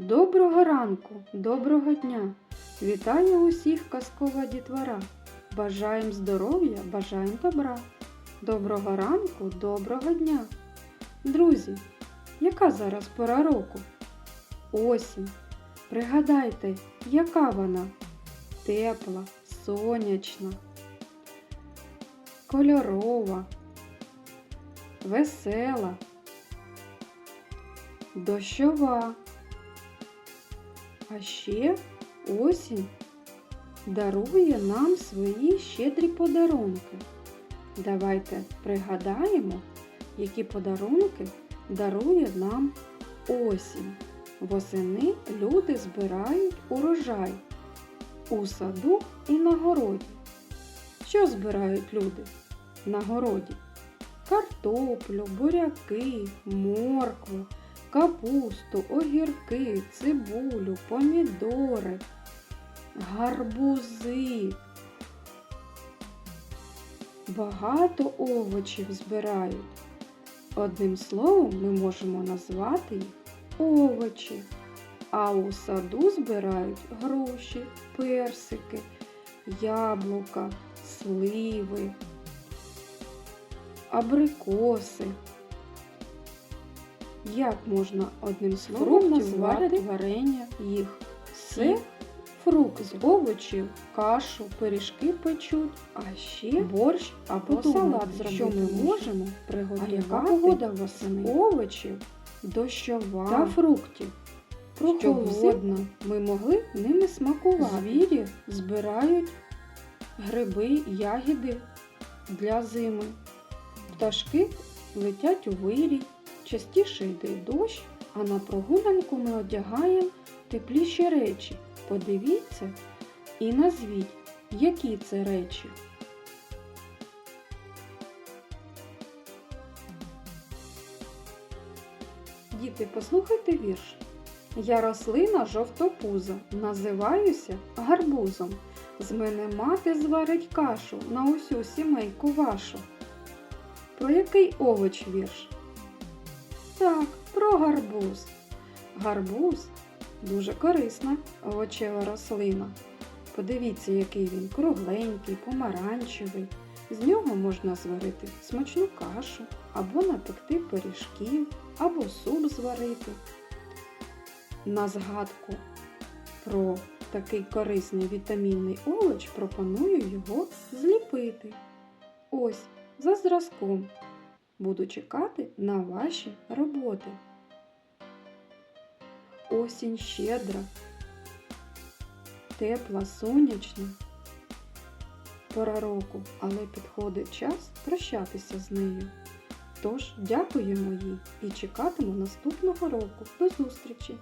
Доброго ранку, доброго дня! Вітаю усіх казкова дітвора. Бажаєм здоров'я, бажаєм добра. Доброго ранку, доброго дня. Друзі, яка зараз пора року? Осінь. Пригадайте, яка вона? Тепла, сонячна, кольорова, весела, дощова. А ще осінь дарує нам свої щедрі подарунки. Давайте пригадаємо, які подарунки дарує нам осінь. Восени люди збирають урожай у саду і на городі. Що збирають люди на городі? Картоплю, буряки, моркву, капусту, огірки, цибулю, помідори, гарбузи. Багато овочів збирають. Одним словом, ми можемо назвати овочі. А у саду збирають груші, персики, яблука, сливи, абрикоси. Як можна одним словом назвати варення їх? Це фрукт з овочів, кашу, пиріжки печуть, а ще борщ або салат зробити. що ми можемо приготувати яка погода восени? овочів, дощова та фруктів. Прохолодно. ми могли ними смакувати. Звірі збирають гриби, ягіди для зими. Пташки летять у вирій, частіше йде дощ, а на прогулянку ми одягаємо тепліші речі. Подивіться і назвіть, які це речі. Діти, послухайте вірш. Я рослина жовтопуза, називаюся гарбузом. З мене мати зварить кашу на усю сімейку вашу. Про який овоч вірш? Так, про гарбуз. Гарбуз дуже корисна овочева рослина. Подивіться, який він кругленький, помаранчевий. З нього можна зварити смачну кашу, або напекти пиріжків, або суп зварити. На згадку про такий корисний вітамінний овоч пропоную його зліпити. Ось, за зразком. Буду чекати на ваші роботи. Осінь щедра, тепла, сонячна. Пора року, але підходить час прощатися з нею. Тож дякуємо їй і чекатиму наступного року. До зустрічі!